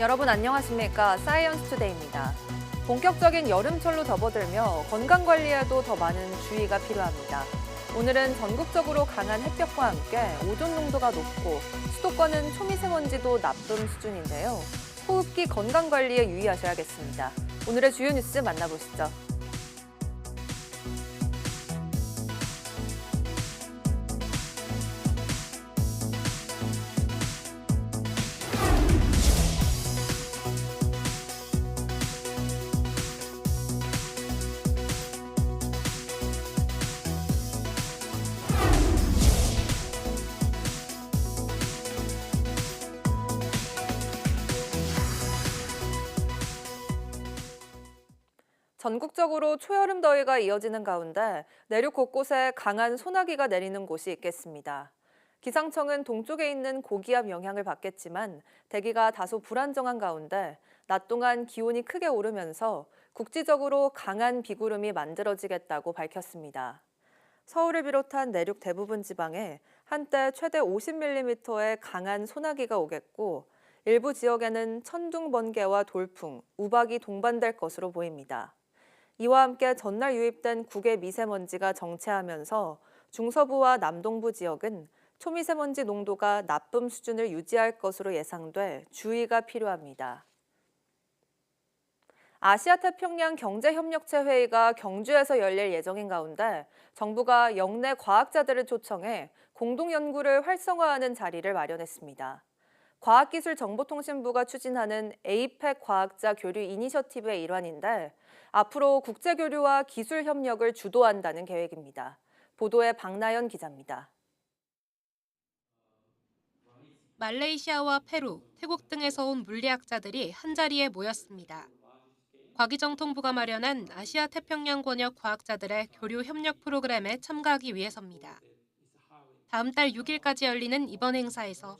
여러분 안녕하십니까? 사이언스 투데이입니다. 본격적인 여름철로 접어들며 건강 관리에도 더 많은 주의가 필요합니다. 오늘은 전국적으로 강한 햇볕과 함께 오존 농도가 높고 수도권은 초미세먼지도 나쁨 수준인데요. 호흡기 건강 관리에 유의하셔야겠습니다. 오늘의 주요 뉴스 만나보시죠. 전국적으로 초여름 더위가 이어지는 가운데 내륙 곳곳에 강한 소나기가 내리는 곳이 있겠습니다. 기상청은 동쪽에 있는 고기압 영향을 받겠지만 대기가 다소 불안정한 가운데 낮 동안 기온이 크게 오르면서 국지적으로 강한 비구름이 만들어지겠다고 밝혔습니다. 서울을 비롯한 내륙 대부분 지방에 한때 최대 50mm의 강한 소나기가 오겠고 일부 지역에는 천둥 번개와 돌풍, 우박이 동반될 것으로 보입니다. 이와 함께 전날 유입된 국외 미세먼지가 정체하면서 중서부와 남동부 지역은 초미세먼지 농도가 나쁨 수준을 유지할 것으로 예상돼 주의가 필요합니다. 아시아 태평양 경제협력체 회의가 경주에서 열릴 예정인 가운데 정부가 영내 과학자들을 초청해 공동 연구를 활성화하는 자리를 마련했습니다. 과학기술정보통신부가 추진하는 에이펙 과학자 교류 이니셔티브의 일환인데 앞으로 국제 교류와 기술 협력을 주도한다는 계획입니다. 보도에 박나연 기자입니다. 말레이시아와 페루, 태국 등에서 온 물리학자들이 한자리에 모였습니다. 과기정통부가 마련한 아시아 태평양 권역 과학자들의 교류 협력 프로그램에 참가하기 위해서입니다. 다음 달 6일까지 열리는 이번 행사에서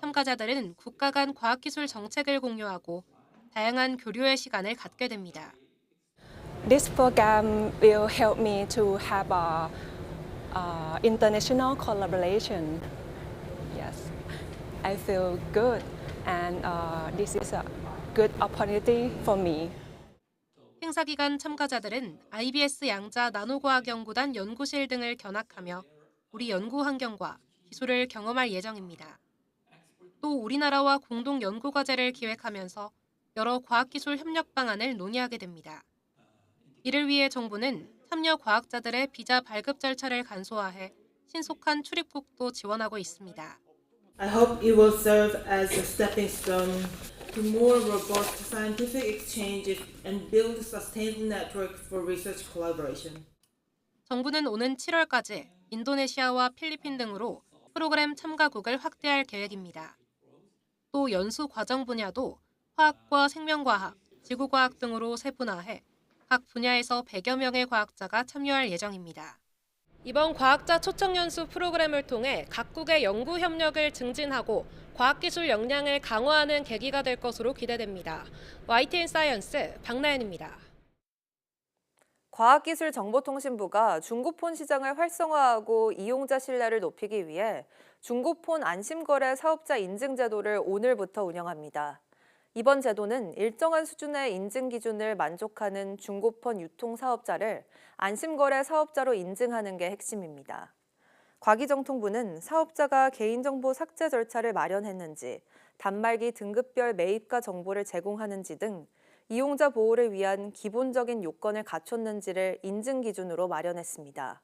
참가자들은 국가 간 과학기술 정책을 공유하고 다양한 교류의 시간을 갖게 됩니다. This program will help me to have a, uh, international collaboration. Yes, I feel good, and uh, this is a good opportunity for me. 행사 기간 참가자들은 IBS 양자 나노과학 연구단 연구실 등을 견학하며 우리 연구 환경과 기술을 경험할 예정입니다. 또 우리나라와 공동 연구 과제를 기획하면서 여러 과학기술 협력 방안을 논의하게 됩니다. 이를 위해 정부는 참여 과학자들의 비자 발급 절차를 간소화해 신속한 출입국도 지원하고 있습니다. I hope it will serve as a stepping stone to more robust scientific exchanges and build a sustainable network for research collaboration. 정부는 오는 7월까지 인도네시아와 필리핀 등으로 프로그램 참가국을 확대할 계획입니다. 또 연수 과정 분야도 화학과 생명과학, 지구과학 등으로 세분화해 각 분야에서 100여 명의 과학자가 참여할 예정입니다. 이번 과학자 초청 연수 프로그램을 통해 각국의 연구 협력을 증진하고 과학기술 역량을 강화하는 계기가 될 것으로 기대됩니다. YTN 사이언스 박나연입니다. 과학기술정보통신부가 중고폰 시장을 활성화하고 이용자 신뢰를 높이기 위해 중고폰 안심거래 사업자 인증 제도를 오늘부터 운영합니다. 이번 제도는 일정한 수준의 인증 기준을 만족하는 중고폰 유통 사업자를 안심거래 사업자로 인증하는 게 핵심입니다. 과기정통부는 사업자가 개인정보 삭제 절차를 마련했는지, 단말기 등급별 매입가 정보를 제공하는지 등 이용자 보호를 위한 기본적인 요건을 갖췄는지를 인증 기준으로 마련했습니다.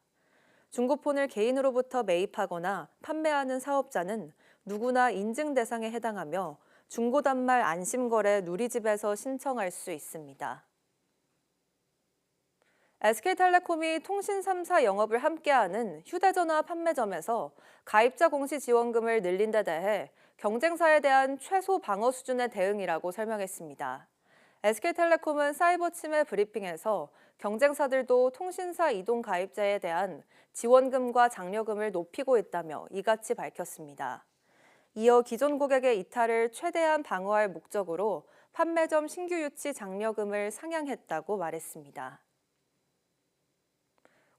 중고폰을 개인으로부터 매입하거나 판매하는 사업자는 누구나 인증 대상에 해당하며 중고단말 안심거래 누리집에서 신청할 수 있습니다. SK텔레콤이 통신 3사 영업을 함께하는 휴대전화 판매점에서 가입자 공시 지원금을 늘린 데 대해 경쟁사에 대한 최소 방어 수준의 대응이라고 설명했습니다. SK텔레콤은 사이버 침해 브리핑에서 경쟁사들도 통신사 이동 가입자에 대한 지원금과 장려금을 높이고 있다며 이같이 밝혔습니다. 이어 기존 고객의 이탈을 최대한 방어할 목적으로 판매점 신규 유치 장려금을 상향했다고 말했습니다.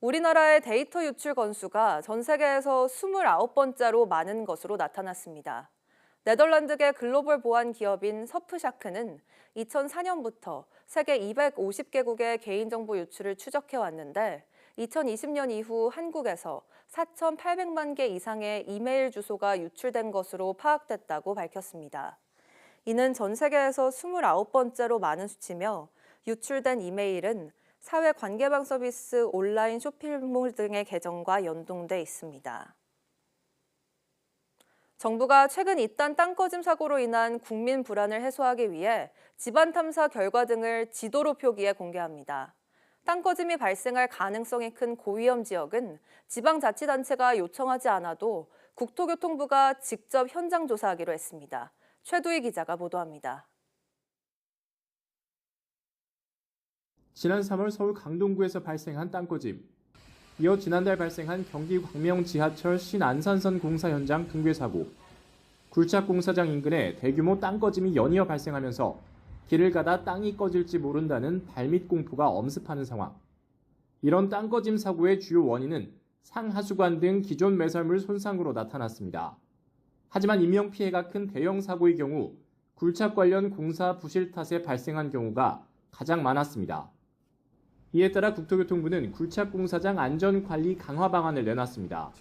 우리나라의 데이터 유출 건수가 전 세계에서 29번째로 많은 것으로 나타났습니다. 네덜란드계 글로벌 보안 기업인 서프샤크는 2004년부터 세계 250개국의 개인정보 유출을 추적해 왔는데 2020년 이후 한국에서 4,800만 개 이상의 이메일 주소가 유출된 것으로 파악됐다고 밝혔습니다. 이는 전 세계에서 29번째로 많은 수치며 유출된 이메일은 사회 관계망 서비스 온라인 쇼핑몰 등의 계정과 연동돼 있습니다. 정부가 최근 잇단 땅꺼짐 사고로 인한 국민 불안을 해소하기 위해 집안 탐사 결과 등을 지도로 표기해 공개합니다. 땅꺼짐이 발생할 가능성이 큰 고위험 지역은 지방자치단체가 요청하지 않아도 국토교통부가 직접 현장 조사하기로 했습니다. 최두희 기자가 보도합니다. 지난 3월 서울 강동구에서 발생한 땅꺼짐. 이어 지난달 발생한 경기 광명 지하철 신안산선 공사 현장 붕괴 사고. 굴착 공사장 인근에 대규모 땅꺼짐이 연이어 발생하면서 길을 가다 땅이 꺼질지 모른다는 발밑 공포가 엄습하는 상황. 이런 땅 꺼짐 사고의 주요 원인은 상하수관 등 기존 매설물 손상으로 나타났습니다. 하지만 인명 피해가 큰 대형 사고의 경우 굴착 관련 공사 부실 탓에 발생한 경우가 가장 많았습니다. 이에 따라 국토교통부는 굴착 공사장 안전 관리 강화 방안을 내놨습니다.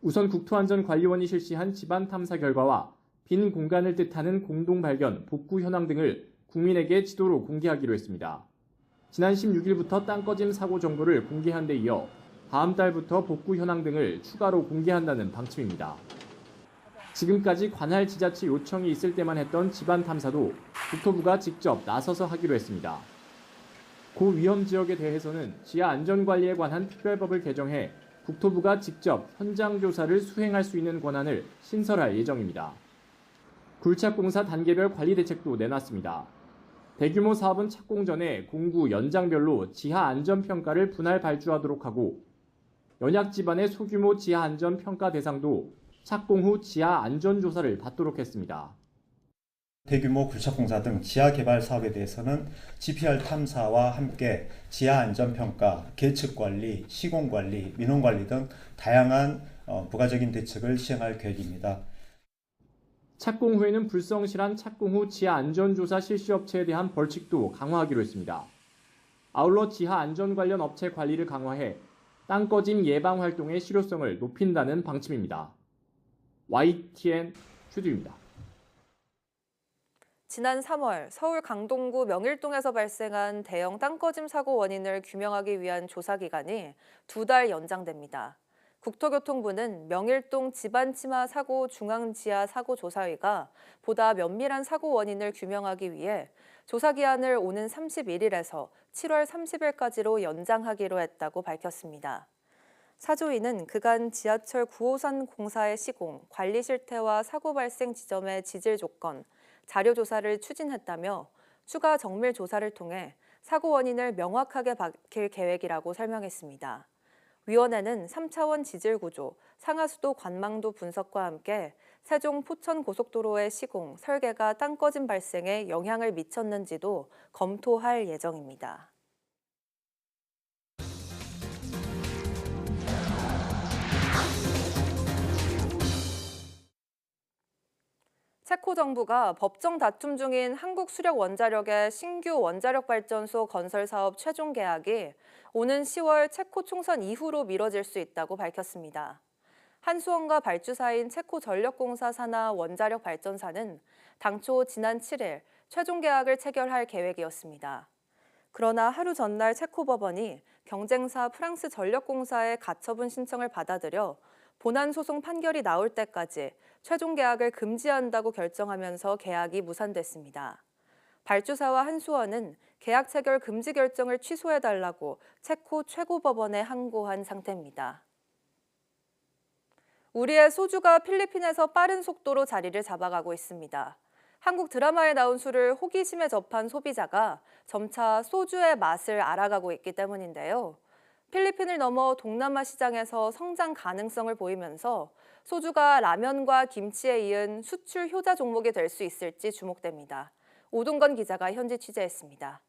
우선 국토안전관리원이 실시한 집안 탐사 결과와 빈 공간을 뜻하는 공동 발견, 복구 현황 등을 국민에게 지도로 공개하기로 했습니다. 지난 16일부터 땅 꺼짐 사고 정보를 공개한 데 이어 다음 달부터 복구 현황 등을 추가로 공개한다는 방침입니다. 지금까지 관할 지자체 요청이 있을 때만 했던 집안 탐사도 국토부가 직접 나서서 하기로 했습니다. 고위험 지역에 대해서는 지하 안전관리에 관한 특별법을 개정해 국토부가 직접 현장 조사를 수행할 수 있는 권한을 신설할 예정입니다. 굴착공사 단계별 관리 대책도 내놨습니다. 대규모 사업은 착공 전에 공구 연장별로 지하 안전평가를 분할 발주하도록 하고 연약 집안의 소규모 지하 안전 평가 대상도 착공 후 지하 안전 조사를 받도록 했습니다. 대규모 굴착공사 등 지하 개발 사업에 대해서는 GPR 탐사와 함께 지하 안전 평가, 계측 관리, 시공 관리, 민원 관리 등 다양한 어, 부가적인 대책을 시행할 계획입니다. 착공 후에는 불성실한 착공 후 지하 안전조사 실시 업체에 대한 벌칙도 강화하기로 했습니다. 아울러 지하 안전 관련 업체 관리를 강화해 땅 꺼짐 예방 활동의 실효성을 높인다는 방침입니다. YTN 슈드입니다. 지난 3월 서울 강동구 명일동에서 발생한 대형 땅꺼짐 사고 원인을 규명하기 위한 조사 기간이 두 달 연장됩니다. 국토교통부는 명일동 집안 침하 사고 중앙지하 사고 조사위가 보다 면밀한 사고 원인을 규명하기 위해 조사 기한을 오는 31일에서 7월 30일까지로 연장하기로 했다고 밝혔습니다. 사조위는 그간 지하철 9호선 공사의 시공, 관리 실태와 사고 발생 지점의 지질 조건, 자료 조사를 추진했다며 추가 정밀 조사를 통해 사고 원인을 명확하게 밝힐 계획이라고 설명했습니다. 위원회는 3차원 지질 구조, 상하수도 관망도 분석과 함께 세종 포천 고속도로의 시공, 설계가 땅꺼짐 발생에 영향을 미쳤는지도 검토할 예정입니다. 체코 정부가 법정 다툼 중인 한국 수력 원자력의 신규 원자력 발전소 건설 사업 최종 계약이 오는 10월 체코 총선 이후로 미뤄질 수 있다고 밝혔습니다. 한수원과 발주사인 체코 전력공사 산하 원자력 발전사는 당초 지난 7일 최종 계약을 체결할 계획이었습니다. 그러나 하루 전날 체코 법원이 경쟁사 프랑스 전력공사의 가처분 신청을 받아들여 본안 소송 판결이 나올 때까지 최종 계약을 금지한다고 결정하면서 계약이 무산됐습니다. 발주사와 한수원은 계약 체결 금지 결정을 취소해달라고 체코 최고법원에 항고한 상태입니다. 우리의 소주가 필리핀에서 빠른 속도로 자리를 잡아가고 있습니다. 한국 드라마에 나온 술을 호기심에 접한 소비자가 점차 소주의 맛을 알아가고 있기 때문인데요. 필리핀을 넘어 동남아 시장에서 성장 가능성을 보이면서 소주가 라면과 김치에 이은 수출 효자 종목이 될 수 있을지 주목됩니다. 오동건 기자가 현지 취재했습니다.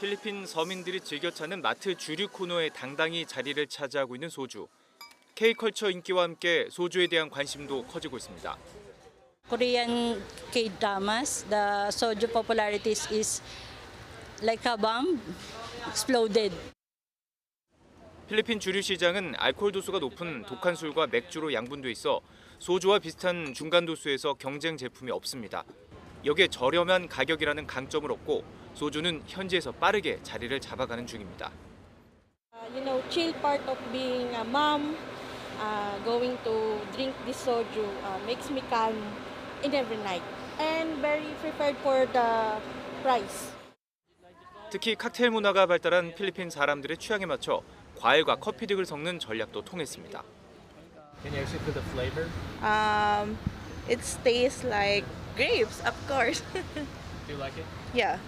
필리핀 서민들이 즐겨 찾는 마트 주류 코너에 당당히 자리를 차지하고 있는 소주. K컬처 인기와 함께 소주에 대한 관심도 커지고 있습니다. Korean K-dramas, the soju popularities is like a bomb exploded. 필리핀 주류 시장은 알코올 도수가 높은 독한 술과 맥주로 양분돼 있어 소주와 비슷한 중간 도수에서 경쟁 제품이 없습니다. 여기에 저렴한 가격이라는 강점을 얻고 소주는 현지에서 빠르게 자리를 잡아가는 중입니다. Uh, you know, chill part of being a mom, uh, going to drink this soju uh, makes me calm in every night and very prepared for the price. 특히 칵테일 문화가 발달한 필리핀 사람들의 취향에 맞춰 과일과 커피 등을 섞는 전략도 통했습니다. Um, it tastes like grapes, of course. Do you like it? yeah.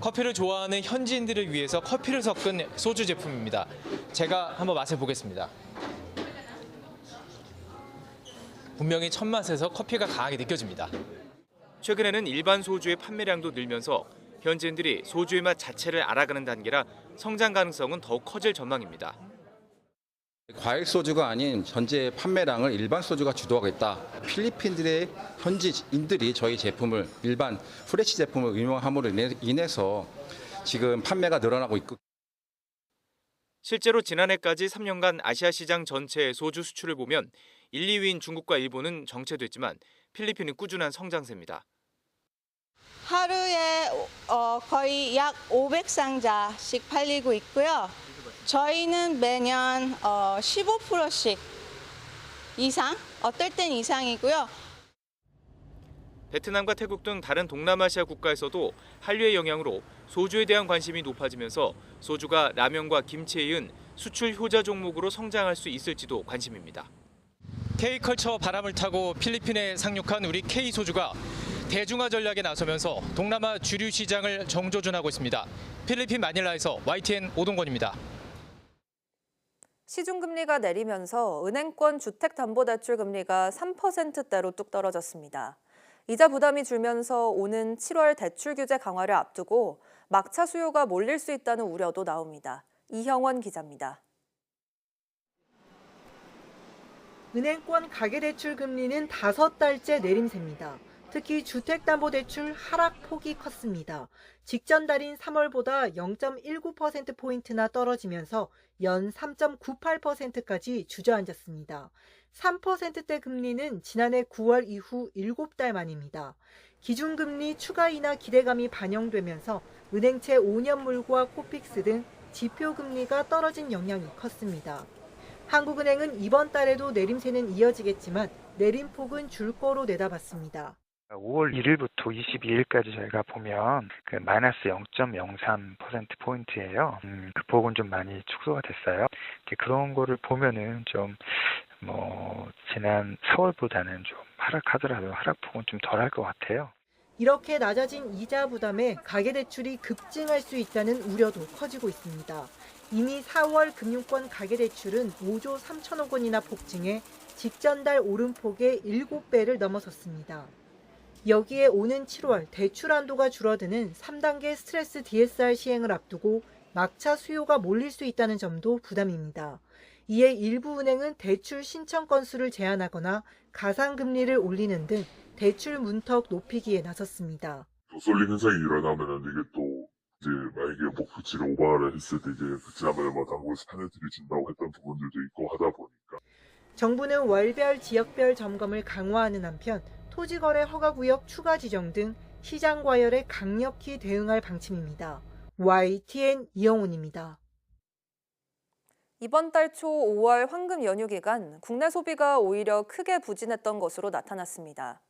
커피를 좋아하는 현지인들을 위해서 커피를 섞은 소주 제품입니다. 제가 한번 맛을 보겠습니다. 분명히 첫 맛에서 커피가 강하게 느껴집니다. 최근에는 일반 소주의 판매량도 늘면서 현지인들이 소주의 맛 자체를 알아가는 단계라 성장 가능성은 더욱 커질 전망입니다. 과일 소주가 아닌 현재 판매량을 일반 소주가 주도하고 있다. 필리핀들의 현지인들이 저희 제품을 일반 프레시 제품을 응용함으로 인해- 인해서 지금 판매가 늘어나고 있고 실제로 지난해까지 3년간 아시아 시장 전체의 소주 수출을 보면 1, 2위인 중국과 일본은 정체됐지만 필리핀은 꾸준한 성장세입니다. 하루에 어, 거의 약 500상자씩 팔리고 있고요. 저희는 매년 어, 15%씩 이상, 어떨 땐 이상이고요. 베트남과 태국 등 다른 동남아시아 국가에서도 한류의 영향으로 소주에 대한 관심이 높아지면서 소주가 라면과 김치에 이은 수출 효자 종목으로 성장할 수 있을지도 관심입니다. K컬처 바람을 타고 필리핀에 상륙한 우리 K소주가 대중화 전략에 나서면서 동남아 주류 시장을 정조준하고 있습니다. 필리핀 마닐라에서 YTN 오동건입니다. 시중금리가 내리면서 은행권 주택담보대출 금리가 3%대로 뚝 떨어졌습니다. 이자 부담이 줄면서 오는 7월 대출 규제 강화를 앞두고 막차 수요가 몰릴 수 있다는 우려도 나옵니다. 이형원 기자입니다. 은행권 가계대출 금리는 다섯 달째 내림세입니다. 특히 주택담보대출 하락폭이 컸습니다. 직전 달인 3월보다 0.19%포인트나 떨어지면서 연 3.98%까지 주저앉았습니다. 3%대 금리는 지난해 9월 이후 7달 만입니다. 기준금리 추가 인하 기대감이 반영되면서 은행채 5년물과 코픽스 등 지표금리가 떨어진 영향이 컸습니다. 한국은행은 이번 달에도 내림세는 이어지겠지만 내림폭은 줄 거로 내다봤습니다. 5월 1일부터 22일까지 저희가 보면 그 마이너스 0.03%포인트예요. 음, 그 폭은 좀 많이 축소가 됐어요. 그런 거를 보면은 좀 뭐 지난 4월보다는 좀 하락하더라도 하락폭은 좀 덜할 것 같아요. 이렇게 낮아진 이자 부담에 가계대출이 급증할 수 있다는 우려도 커지고 있습니다. 이미 4월 금융권 가계대출은 5조 3천억 원이나 폭증해 직전 달 오름폭의 7배를 넘어섰습니다. 여기에 오는 7월 대출 한도가 줄어드는 3단계 스트레스 DSR 시행을 앞두고 막차 수요가 몰릴 수 있다는 점도 부담입니다. 이에 일부 은행은 대출 신청 건수를 제한하거나 가상금리를 올리는 등 대출 문턱 높이기에 나섰습니다. 쏠림 현상이 일어나면은 이게 또 이제 만약에 목표치를 오버를 했을 때 이제 지난번에 뭐 당국에서 페널티를 준다고 했던 부분들도 있고 하다 보니까 정부는 월별 지역별 점검을 강화하는 한편 토지거래 허가구역 추가 지정 등 시장 과열에 강력히 대응할 방침입니다. YTN 이영훈입니다. 이번 달 초 5월 황금 연휴 기간 국내 소비가 오히려 크게 부진했던 것으로 나타났습니다.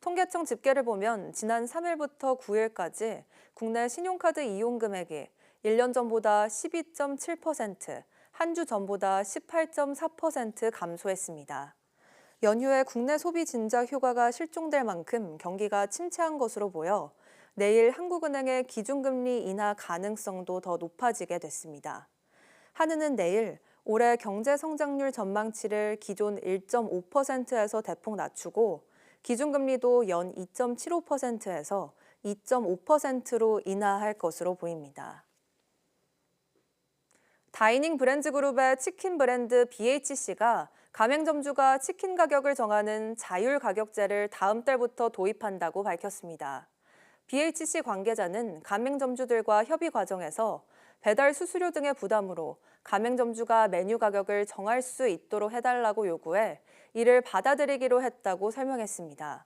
통계청 집계를 보면 지난 3일부터 9일까지 국내 신용카드 이용 금액이 1년 전보다 12.7%, 한 주 전보다 18.4% 감소했습니다. 연휴에 국내 소비 진작 효과가 실종될 만큼 경기가 침체한 것으로 보여 내일 한국은행의 기준금리 인하 가능성도 더 높아지게 됐습니다. 한은은 내일 올해 경제 성장률 전망치를 기존 1.5%에서 대폭 낮추고 기준금리도 연 2.75%에서 2.5%로 인하할 것으로 보입니다. 다이닝 브랜드 그룹의 치킨 브랜드 BHC가 가맹점주가 치킨 가격을 정하는 자율 가격제를 다음 달부터 도입한다고 밝혔습니다. BHC 관계자는 가맹점주들과 협의 과정에서 배달 수수료 등의 부담으로 가맹점주가 메뉴 가격을 정할 수 있도록 해달라고 요구해 이를 받아들이기로 했다고 설명했습니다.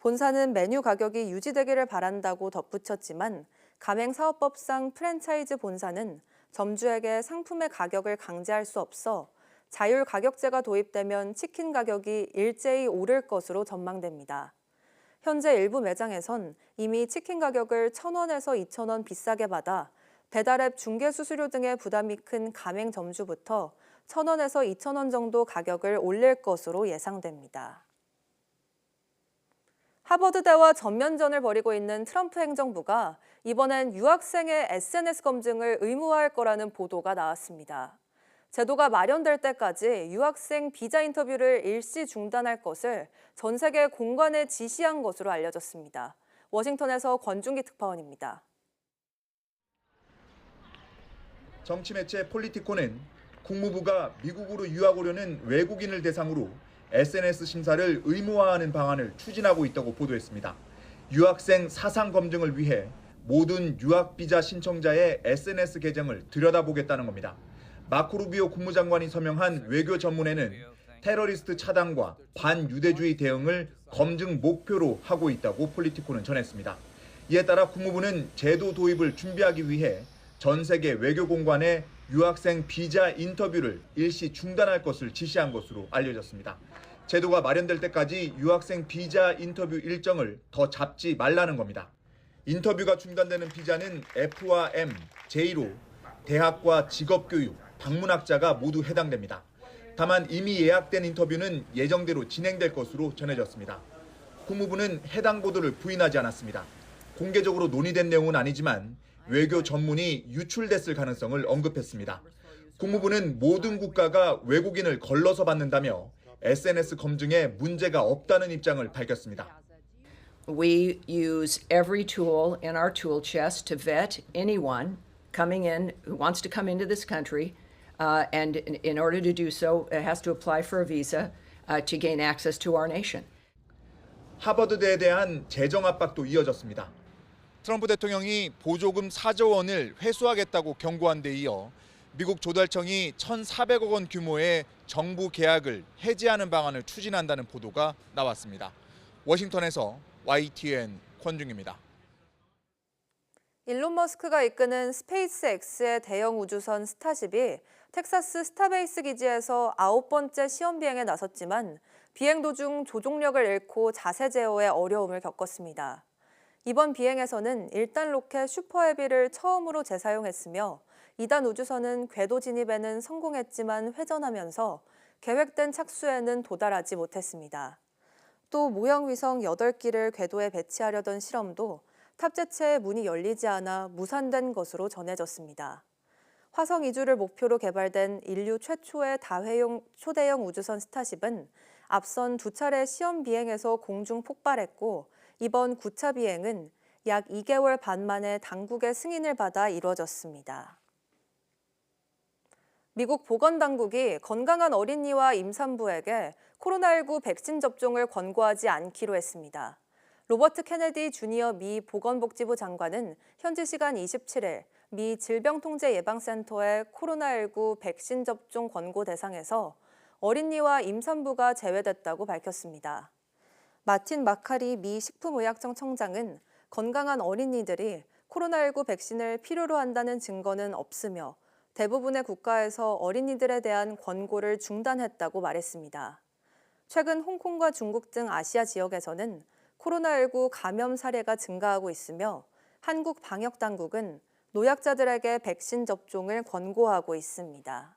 본사는 메뉴 가격이 유지되기를 바란다고 덧붙였지만 가맹사업법상 프랜차이즈 본사는 점주에게 상품의 가격을 강제할 수 없어 자율 가격제가 도입되면 치킨 가격이 일제히 오를 것으로 전망됩니다. 현재 일부 매장에선 이미 치킨 가격을 1,000원에서 2,000원 비싸게 받아 배달앱 중개 수수료 등의 부담이 큰 가맹 점주부터 1,000원에서 2,000원 정도 가격을 올릴 것으로 예상됩니다. 하버드대와 전면전을 벌이고 있는 트럼프 행정부가 이번엔 유학생의 SNS 검증을 의무화할 거라는 보도가 나왔습니다. 제도가 마련될 때까지 유학생 비자 인터뷰를 일시 중단할 것을 전 세계 공관에 지시한 것으로 알려졌습니다. 워싱턴에서 권중기 특파원입니다. 정치 매체 폴리티코는 국무부가 미국으로 유학 오려는 외국인을 대상으로 SNS 심사를 의무화하는 방안을 추진하고 있다고 보도했습니다. 유학생 사상 검증을 위해 모든 유학 비자 신청자의 SNS 계정을 들여다보겠다는 겁니다. 마코 루비오 국무장관이 서명한 외교 전문에는 테러리스트 차단과 반유대주의 대응을 검증 목표로 하고 있다고 폴리티코는 전했습니다. 이에 따라 국무부는 제도 도입을 준비하기 위해 전 세계 외교 공관에 유학생 비자 인터뷰를 일시 중단할 것을 지시한 것으로 알려졌습니다. 제도가 마련될 때까지 유학생 비자 인터뷰 일정을 더 잡지 말라는 겁니다. 인터뷰가 중단되는 비자는 F와 M, J로 대학과 직업교육, 방문학자가 모두 해당됩니다. 다만 이미 예약된 인터뷰는 예정대로 진행될 것으로 전해졌습니다. 국무부는 해당 보도를 부인하지 않았습니다. 공개적으로 논의된 내용은 아니지만 외교 전문이 유출됐을 가능성을 언급했습니다. 국무부는 모든 국가가 외국인을 걸러서 받는다며 SNS 검증에 문제가 없다는 입장을 밝혔습니다. We use every tool in our tool chest to vet anyone coming in who wants to come into this country. Uh, and in, in order to do so, it has to apply for a visa uh, to gain access to our nation. 하버드대에 대한 재정 압박도 이어졌습니다. 트럼프 대통령이 보조금 4조 원을 회수하겠다고 경고한 데 이어 미국 조달청이 1,400억 원 규모의 정부 계약을 해지하는 방안을 추진한다는 보도가 나왔습니다. 워싱턴에서 YTN 권중입니다. 일론 머스크가 이끄는 스페이스X의 대형 우주선 스타쉽이 텍사스 스타베이스 기지에서 아홉 번째 시험 비행에 나섰지만 비행 도중 조종력을 잃고 자세 제어에 어려움을 겪었습니다. 이번 비행에서는 1단 로켓 슈퍼헤비를 처음으로 재사용했으며 2단 우주선은 궤도 진입에는 성공했지만 회전하면서 계획된 착수에는 도달하지 못했습니다. 또 모형 위성 8기를 궤도에 배치하려던 실험도 탑재체의 문이 열리지 않아 무산된 것으로 전해졌습니다. 화성 이주를 목표로 개발된 인류 최초의 다회용 초대형 우주선 스타쉽은 앞선 두 차례 시험 비행에서 공중 폭발했고 이번 9차 비행은 약 2개월 반 만에 당국의 승인을 받아 이루어졌습니다. 미국 보건당국이 건강한 어린이와 임산부에게 코로나19 백신 접종을 권고하지 않기로 했습니다. 로버트 케네디 주니어 미 보건복지부 장관은 현지 시간 27일 미 질병통제예방센터의 코로나19 백신 접종 권고 대상에서 어린이와 임산부가 제외됐다고 밝혔습니다. 마틴 마카리 미 식품의약청 청장은 건강한 어린이들이 코로나19 백신을 필요로 한다는 증거는 없으며 대부분의 국가에서 어린이들에 대한 권고를 중단했다고 말했습니다. 최근 홍콩과 중국 등 아시아 지역에서는 코로나19 감염 사례가 증가하고 있으며 한국 방역 당국은 노약자들에게 백신 접종을 권고하고 있습니다.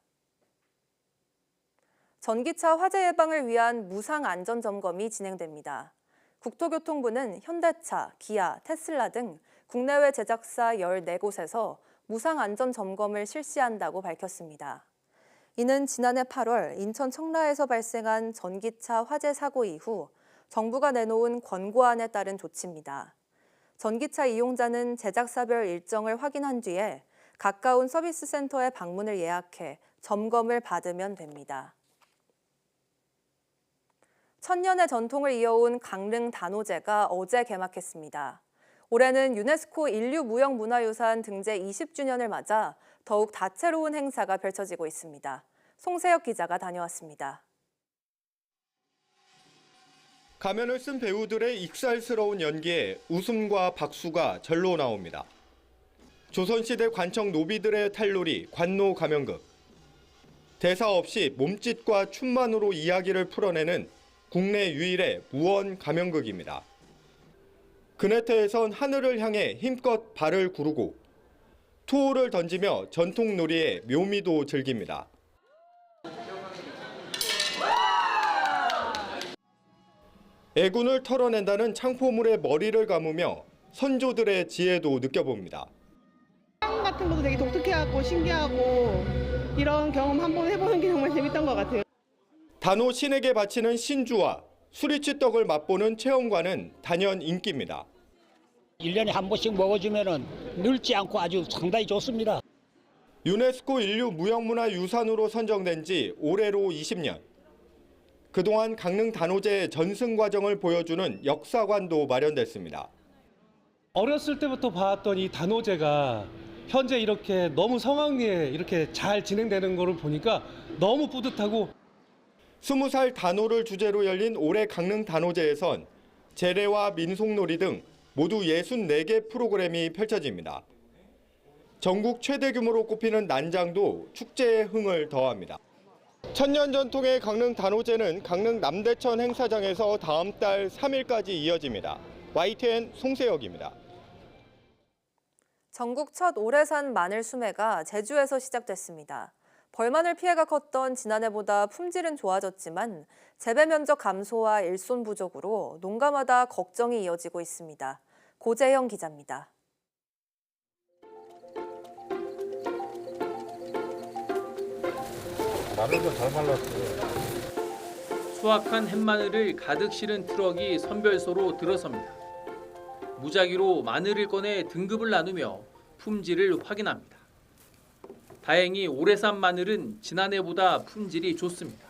전기차 화재 예방을 위한 무상 안전 점검이 진행됩니다. 국토교통부는 현대차, 기아, 테슬라 등 국내외 제작사 14곳에서 무상 안전 점검을 실시한다고 밝혔습니다. 이는 지난해 8월 인천 청라에서 발생한 전기차 화재 사고 이후 정부가 내놓은 권고안에 따른 조치입니다. 전기차 이용자는 제작사별 일정을 확인한 뒤에 가까운 서비스 센터에 방문을 예약해 점검을 받으면 됩니다. 천년의 전통을 이어온 강릉 단오제가 어제 개막했습니다. 올해는 유네스코 인류무형문화유산 등재 20주년을 맞아 더욱 다채로운 행사가 펼쳐지고 있습니다. 송세혁 기자가 다녀왔습니다. 가면을 쓴 배우들의 익살스러운 연기에 웃음과 박수가 절로 나옵니다. 조선시대 관청 노비들의 탈놀이 관노 가면극. 대사 없이 몸짓과 춤만으로 이야기를 풀어내는 국내 유일의 무언 가면극입니다. 그네트에선 하늘을 향해 힘껏 발을 구르고 투호를 던지며 전통 놀이의 묘미도 즐깁니다. 애군을 털어낸다는 창포물에 머리를 감으며 선조들의 지혜도 느껴봅니다. 상 같은 것도 되게 독특해갖고 신기하고 이런 경험 한번 해보는 게 정말 재밌던 것 같아요. 단호 신에게 바치는 신주와 수리치 떡을 맛보는 체험관은 단연 인기입니다. 1년에 한 번씩 먹어주면 늙지 않고 아주 상당히 좋습니다. 유네스코 인류 무형문화 유산으로 선정된 지 올해로 20년. 그동안 강릉 단오제의 전승 과정을 보여주는 역사관도 마련됐습니다. 어렸을 때부터 봐왔던 이 단오제가 현재 이렇게 너무 성황리에 이렇게 잘 진행되는 거를 보니까 너무 뿌듯하고 20살 단오를 주제로 열린 올해 강릉 단오제에선 재래와 민속놀이 등 모두 64개 프로그램이 펼쳐집니다. 전국 최대 규모로 꼽히는 난장도 축제의 흥을 더합니다. 천년 전통의 강릉 단오제는 강릉 남대천 행사장에서 다음 달 3일까지 이어집니다. YTN 송세혁입니다. 전국 첫 오래산 마늘 수매가 제주에서 시작됐습니다. 벌마늘 피해가 컸던 지난해보다 품질은 좋아졌지만 재배 면적 감소와 일손 부족으로 농가마다 걱정이 이어지고 있습니다. 고재형 기자입니다. 마늘도 잘 말랐어요. 수확한 햇마늘을 가득 실은 트럭이 선별소로 들어섭니다. 무작위로 마늘을 꺼내 등급을 나누며 품질을 확인합니다. 다행히 올해 산 마늘은 지난해보다 품질이 좋습니다.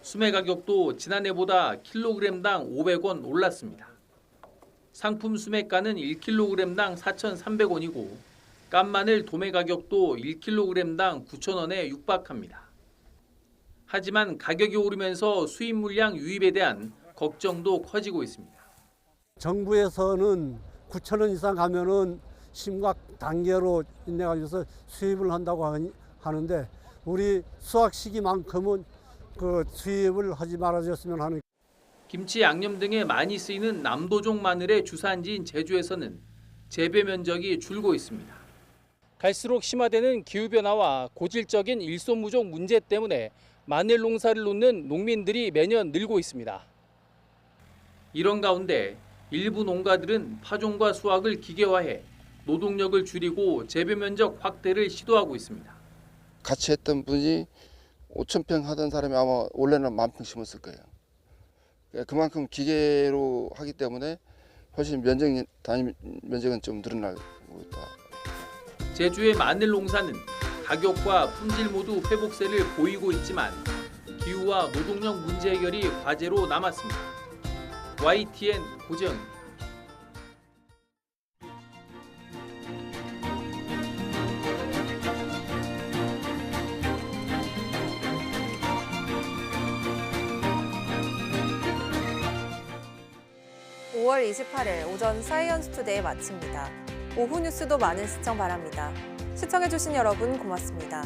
수매 가격도 지난해보다 킬로그램당 500원 올랐습니다. 상품 수매가는 1kg당 4,300원이고 깐마늘 도매 가격도 1kg당 9,000원에 육박합니다. 하지만 가격이 오르면서 수입 물량 유입에 대한 걱정도 커지고 있습니다. 정부에서는 9천 원 이상 가면은 심각 단계로 인해가지고서 수입을 한다고 하는데 우리 수확 시기만큼은 그 수입을 하지 말아줬으면 하는 김치 양념 등에 많이 쓰이는 남도종 마늘의 주산지인 제주에서는 재배 면적이 줄고 있습니다. 갈수록 심화되는 기후 변화와 고질적인 일손 부족 문제 때문에 마늘 농사를 놓는 농민들이 매년 늘고 있습니다. 이런 가운데 일부 농가들은 파종과 수확을 기계화해 노동력을 줄이고 재배 면적 확대를 시도하고 있습니다. 같이 했던 분이 5천 평 하던 사람이 아마 원래는 만 평 심었을 거예요. 그러니까 그만큼 기계로 하기 때문에 훨씬 면적 단위 면적은 좀 늘어나고 있다. 제주의 마늘 농사는 가격과 품질 모두 회복세를 보이고 있지만 기후와 노동력 문제 해결이 과제로 남았습니다. YTN 고재영입니다. 오 5월 28일 오전 사이언스 투데이 마칩니다. 오후 뉴스도 많은 시청 바랍니다. 시청해주신 여러분 고맙습니다.